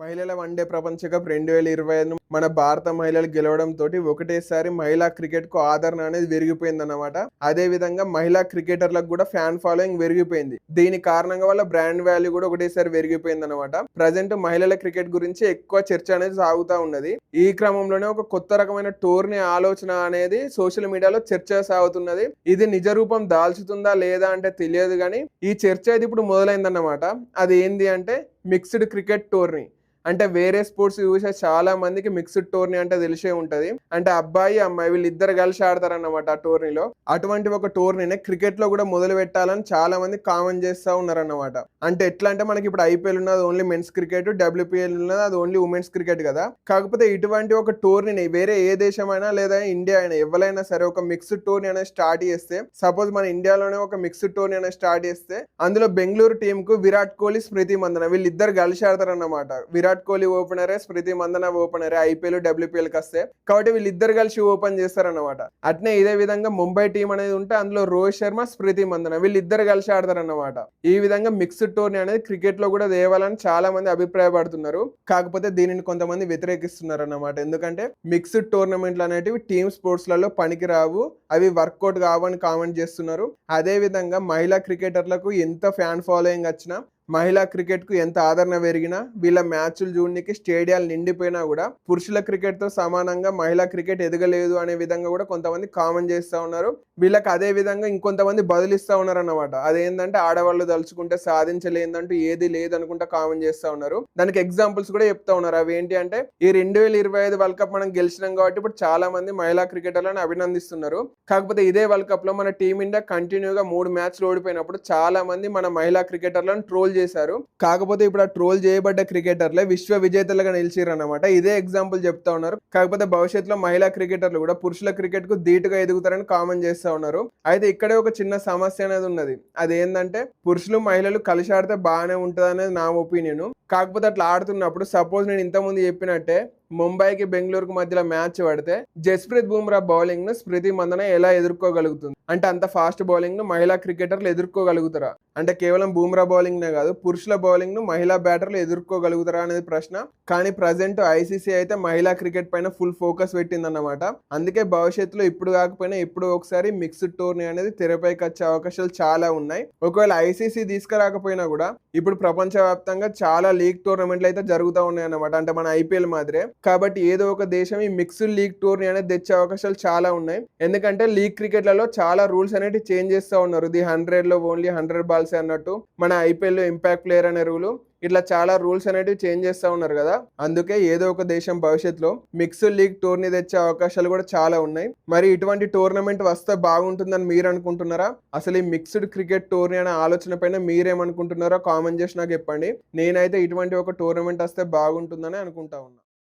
మహిళల వన్డే ప్రపంచ కప్ రెండు వేల ఇరవై ఐదు మన భారత మహిళలు గెలవడం తోటి ఒకటేసారి మహిళా క్రికెట్కు ఆదరణ అనేది పెరిగిపోయింది అనమాట అదే విధంగా మహిళా క్రికెటర్లకు కూడా ఫ్యాన్ ఫాలోయింగ్ పెరిగిపోయింది దీని కారణంగా వల్ల బ్రాండ్ వాల్యూ కూడా ఒకటేసారి పెరిగిపోయింది అనమాట ప్రజెంట్ మహిళల క్రికెట్ గురించి ఎక్కువ చర్చ అనేది సాగుతూ ఉన్నది. ఈ క్రమంలోనే ఒక కొత్త రకమైన టోర్నీ ఆలోచన అనేది సోషల్ మీడియాలో చర్చ సాగుతున్నది. ఇది నిజ రూపం దాల్చుతుందా లేదా అంటే తెలియదు కానీ ఈ చర్చ అయితే ఇప్పుడు మొదలైందన్నమాట. అది ఏంది అంటే మిక్స్డ్ క్రికెట్ టోర్నీ. అంటే వేరే స్పోర్ట్స్ చూసే చాలా మందికి మిక్స్డ్ టోర్నీ అంటే తెలిసే ఉంటది. అంటే అబ్బాయి అమ్మాయి వీళ్ళిద్దరు కలిసి ఆడతారన్నమాట ఆ టోర్నీలో అటువంటి ఒక టోర్నీని క్రికెట్లో కూడా మొదలు పెట్టాలని చాలా మంది కామెంట్ చేస్తూ ఉన్నారన్నమాట. అంటే ఎట్లా అంటే మనకి ఇప్పుడు ఐపీఎల్ ఉన్నది ఓన్లీ మెన్స్ క్రికెట్ డబ్ల్యూపీఎల్ ఉన్నది అది ఓన్లీ ఉమెన్స్ క్రికెట్ కదా. కాకపోతే ఇటువంటి ఒక టోర్నీని వేరే ఏ దేశమైనా లేదా ఇండియా అయినా ఎవరైనా సరే ఒక మిక్స్డ్ టోర్నీ అనేది స్టార్ట్ చేస్తే సపోజ్ మన ఇండియాలోనే ఒక మిక్స్డ్ టోర్నీ అనేది స్టార్ట్ చేస్తే అందులో బెంగళూరు టీం కు విరాట్ కోహ్లీ స్మృతి మందన వీళ్ళిద్దరు కలిసి ఆడతారన్నమాట. విరాట్ విరాట్ కోహ్లీ ఓపెనరే స్మృతి మందన ఓపెనరే ఐపీఎల్ డబ్ల్యూపీఎల్కి వస్తే. కాబట్టి వీళ్ళిద్దరు కలిసి ఓపెన్ చేస్తారన్నమాట. అట్నే ఇదే విధంగా ముంబై టీం అనేది ఉంటే అందులో రోహిత్ శర్మ స్మృతి మందన వీళ్ళిద్దరు కలిసి ఆడతారన్నమాట. ఈ విధంగా మిక్స్డ్ టోర్నీ అనేది క్రికెట్లో కూడా తేవాలని చాలా మంది అభిప్రాయపడుతున్నారు. కాకపోతే దీనిని కొంతమంది వ్యతిరేకిస్తున్నారు అన్నమాట ఎందుకంటే మిక్స్డ్ టోర్నమెంట్లు అనేటివి టీమ్ స్పోర్ట్స్లలో పనికి రావు అవి వర్కౌట్ కావని కామెంట్ చేస్తున్నారు. అదే విధంగా మహిళా క్రికెటర్లకు ఎంత ఫ్యాన్ ఫాలోయింగ్ వచ్చినా మహిళా క్రికెట్కు ఎంత ఆదరణ పెరిగినా వీళ్ళ మ్యాచ్లు చూడడానికి స్టేడియాలు నిండిపోయినా కూడా పురుషుల క్రికెట్తో సమానంగా మహిళా క్రికెట్ ఎదగలేదు అనే విధంగా కూడా కొంతమంది కామెంట్ చేస్తూ ఉన్నారు. వీళ్ళకి అదే విధంగా ఇంకొంతమంది బదులిస్తా ఉన్నారు అన్నమాట అదేంటంటే ఆడవాళ్ళు తలుచుకుంటే సాధించలేదంటూ ఏది లేదనుకుంటా కామెంట్ చేస్తూ ఉన్నారు. దానికి ఎగ్జాంపుల్స్ కూడా చెప్తా ఉన్నారు. అవి ఏంటి అంటే ఈ రెండు వేల ఇరవై ఐదు వరల్డ్ కప్ మనం గెలిచినాం కాబట్టి ఇప్పుడు చాలా మంది మహిళా క్రికెటర్లను అభినందిస్తున్నారు. కాకపోతే ఇదే వరల్డ్ కప్లో మన టీమిండియా కంటిన్యూగా మూడు మ్యాచ్లు ఓడిపోయినప్పుడు చాలా మంది మన మహిళా క్రికెటర్లను ట్రోల్ చేశారు. కాకపోతే ఇప్పుడు ఆ ట్రోల్ చేయబడ్డ క్రికెటర్లే విశ్వ విజేతలుగా నిలిచారు అనమాట ఇదే ఎగ్జాంపుల్ చెప్తా ఉన్నారు. కాకపోతే భవిష్యత్తులో మహిళా క్రికెటర్లు కూడా పురుషుల క్రికెట్కు ధీటుగా ఎదుగుతారని కామెంట్ చేస్తా ఉన్నారు. అయితే ఇక్కడే ఒక చిన్న సమస్య అనేది ఉన్నది. అదేంటంటే పురుషులు మహిళలు కలిసి ఆడితే బాగానే ఉంటుంది అనేది నా ఒపీనియన్. కాకపోతే అట్లా ఆడుతున్నప్పుడు సపోజ్ నేను ఇంతకుముందు చెప్పినట్టే ముంబైకి బెంగళూరుకు మధ్యలో మ్యాచ్ పడితే జస్ప్రీత్ బుమ్రా బౌలింగ్ను స్మృతి మందన ఎలా ఎదుర్కోగలుగుతుంది? అంటే అంత ఫాస్ట్ బౌలింగ్ను మహిళా క్రికెటర్లు ఎదుర్కోగలుగుతారా? అంటే కేవలం బూమ్రా బౌలింగ్ నే కాదు పురుషుల బౌలింగ్ను మహిళా బ్యాటర్లు ఎదుర్కోగలుగుతారా అనేది ప్రశ్న. కానీ ప్రజెంట్ ఐసీసీ అయితే మహిళా క్రికెట్ పైన ఫుల్ ఫోకస్ పెట్టిందన్నమాట. అందుకే భవిష్యత్తులో ఇప్పుడు కాకపోయినా ఇప్పుడు ఒకసారి మిక్స్డ్ టోర్నీ అనేది తెరపైకి వచ్చే అవకాశాలు చాలా ఉన్నాయి. ఒకవేళ ఐసీసీ తీసుకురాకపోయినా కూడా ఇప్పుడు ప్రపంచవ్యాప్తంగా చాలా లీగ్ టోర్నమెంట్లు అయితే జరుగుతూ ఉన్నాయి అన్నమాట అంటే మన ఐపీఎల్ మాదిరే. కాబట్టి ఏదో ఒక దేశం ఈ మిక్స్డ్ లీగ్ టోర్నీ అనేది తెచ్చే అవకాశాలు చాలా ఉన్నాయి. ఎందుకంటే లీగ్ క్రికెట్లలో చాలా రూల్స్ అనేవి చేంజ్ చేస్తూ ఉన్నారు. ది హండ్రెడ్లో ఓన్లీ హండ్రెడ్ బాల్స్ అన్నట్టు. మన ఐపీఎల్లో ఇంపాక్ట్ ప్లేయర్ అనే రూల్. ఇట్లా చాలా రూల్స్ అనేవి చేంజ్ చేస్తూ ఉన్నారు కదా. అందుకే ఏదో ఒక దేశం భవిష్యత్తులో మిక్స్డ్ లీగ్ టోర్నీ తెచ్చే అవకాశాలు కూడా చాలా ఉన్నాయి. మరి ఇటువంటి టోర్నమెంట్ వస్తే బాగుంటుందని మీరు అనుకుంటున్నారా? అసలు ఈ మిక్స్డ్ క్రికెట్ టోర్నీ అనే ఆలోచన పైన మీరేమనుకుంటున్నారో కామెంట్ చేసి నాకు చెప్పండి. నేనైతే ఇటువంటి ఒక టోర్నమెంట్ వస్తే బాగుంటుందని అనుకుంటా ఉన్నా.